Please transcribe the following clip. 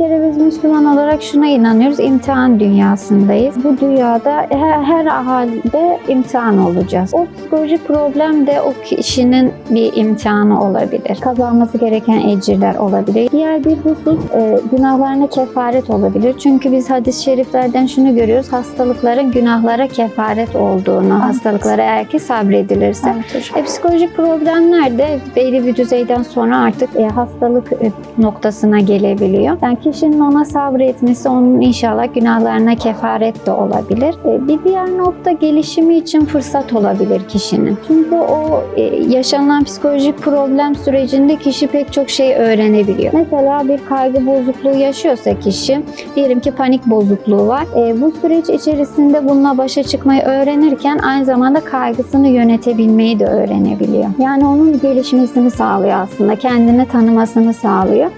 kere biz Müslüman olarak şuna inanıyoruz. imtihan dünyasındayız. Bu dünyada her, her halde imtihan olacağız. O psikolojik problem de o kişinin bir imtihanı olabilir. Kazanması gereken ecirler olabilir. Diğer bir husus e, günahlarına kefaret olabilir. Çünkü biz hadis-i şeriflerden şunu görüyoruz. Hastalıkların günahlara kefaret olduğunu, hastalıklara eğer ki sabredilirse. E, psikolojik problemler de belli bir düzeyden sonra artık e, hastalık e, noktasına gelebiliyor. Yani kişinin ona sabretmesi onun inşallah günahlarına kefaret de olabilir. E, bir diğer nokta gelişimi için fırsat olabilir kişinin. Çünkü o e, yaşanılan psikolojik problem sürecinde kişi pek çok şey öğrenebiliyor. Mesela bir kaygı bozukluğu yaşıyorsa kişi, diyelim ki panik bozukluğu var. E, bu süreç içerisinde bununla başa çıkmayı öğrenirken aynı zamanda kaygısını yönetebilmeyi de öğrenebiliyor. Yani onun gelişmesini sağlıyor aslında, kendini tanımasını sağlıyor.